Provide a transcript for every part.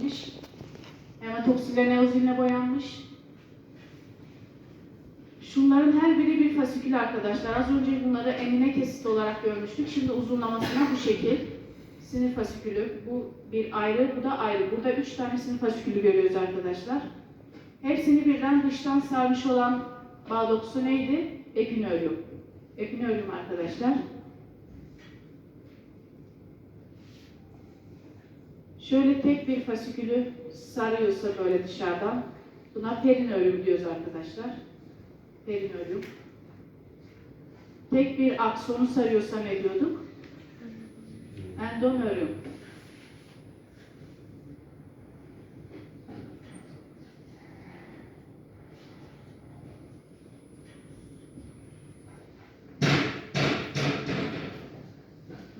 kesilmiş. Hematoksinle neozinle boyanmış. Şunların her biri bir fasikül arkadaşlar. Az önce bunları enine kesit olarak görmüştük. Şimdi uzunlamasına bu şekil. Sinir fasikülü. Bu bir ayrı, bu da ayrı. Burada üç tane sinir fasikülü görüyoruz arkadaşlar. Hepsini birden dıştan sarmış olan bağ dokusu neydi? Epinölyum. Epinölyum arkadaşlar. Şöyle tek bir fasikülü sarıyorsa böyle dışarıdan buna perinölyum diyoruz arkadaşlar. Perinölyum. Tek bir aksonu sarıyorsa ne diyorduk? Endonölyum.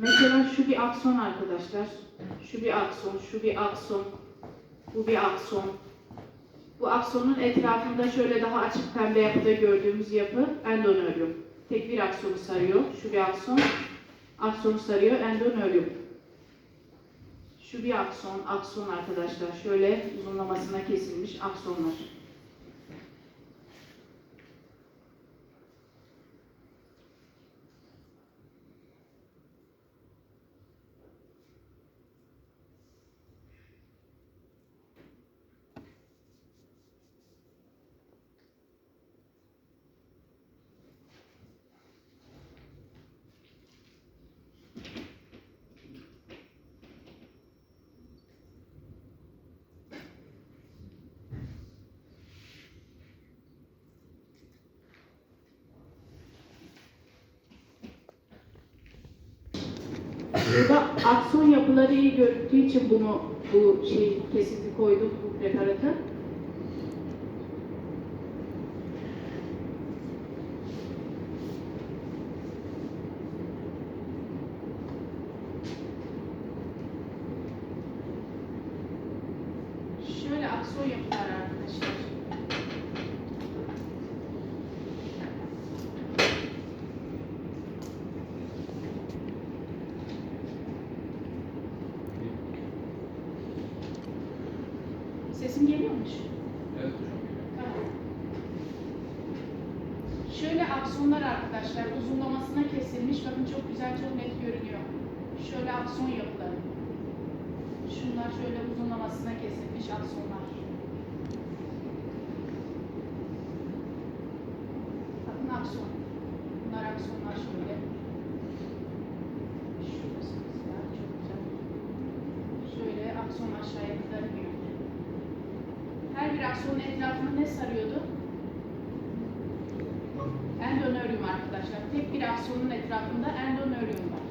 Mesela şu bir akson arkadaşlar. Şu bir akson, şu bir akson, bu bir akson. Bu aksonun etrafında şöyle daha açık pembe yapıda gördüğümüz yapı endonölyum. Tek bir aksonu sarıyor. Şu bir akson, aksonu sarıyor endonölyum. Şu bir akson, akson arkadaşlar. Şöyle uzunlamasına kesilmiş aksonlar. Burada akson yapıları iyi görüldüğü için bunu bu şey kesiti koyduk bu preparatı. Şöyle akson yapıları arkadaşlar. Sesim geliyormuş. Evet hocam. Tamam. Şöyle aksonlar arkadaşlar uzunlamasına kesilmiş. Bakın çok güzel, çok net görünüyor. Şöyle akson yapıları. Şunlar şöyle uzunlamasına kesilmiş aksonlar. Bakın akson. Bunlar aksonlar şöyle. Şurası mesela çok güzel. Şöyle akson aşağıya kadar iniyor. Her bir aksonun etrafını ne sarıyordu? Endonöryum arkadaşlar. Tek bir aksonun etrafında endonöryum var.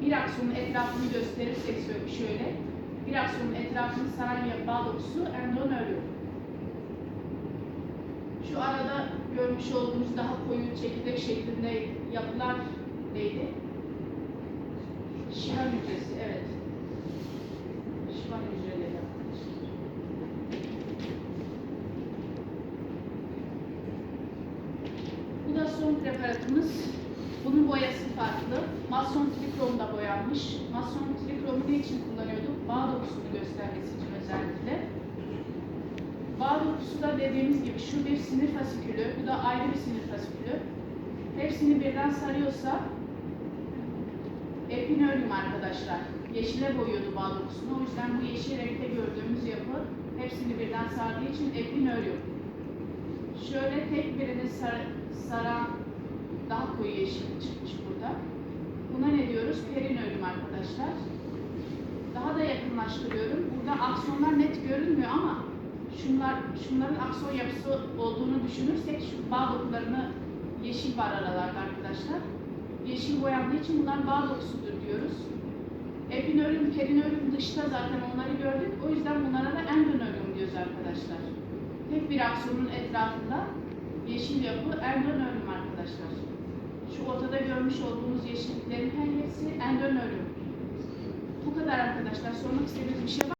Bir aksonun etrafını gösterirsek şö- şöyle, bir aksonun etrafını saran ya- bağ dokusu endonöryum. Şu arada görmüş olduğunuz daha koyu çekirdek şeklinde yapılar neydi? Şivan hücresi, evet. Şivan hücreleri arkadaşlar. Bu da son preparatımız. Bunun boyası farklı. Mason trikromda boyanmış. Mason trikromu ne için kullanıyorduk? Bağ dokusunu göstermesi için özellikle. Bağ dokusu da dediğimiz gibi şu bir sinir fasikülü, bu da ayrı bir sinir fasikülü. Hepsini birden sarıyorsa epinölyum arkadaşlar. Yeşile boyuyordu bağ dokusunu. O yüzden bu yeşil renkte gördüğümüz yapı hepsini birden sardığı için epinölyum. Şöyle tek birini sar, saran daha koyu yeşil çıkmış burada. Buna ne diyoruz? Perinölyum arkadaşlar. Daha da yakınlaştırıyorum. Burada aksonlar net görünmüyor ama şunlar şunların akson yapısı olduğunu düşünürsek şu bağ dokularını yeşil var aralarda arkadaşlar. Yeşil boyandığı için bunlar bağ dokusudur diyoruz. Epinölyum, perinölyum dışta zaten onları gördük. O yüzden bunlara da endonölyum diyoruz arkadaşlar. Tek bir aksonun etrafında yeşil yapı endonölyum arkadaşlar. Şu ortada görmüş olduğunuz yeşilliklerin her hepsi endonölyum. Bu kadar arkadaşlar. Sormak istediğiniz bir şey var?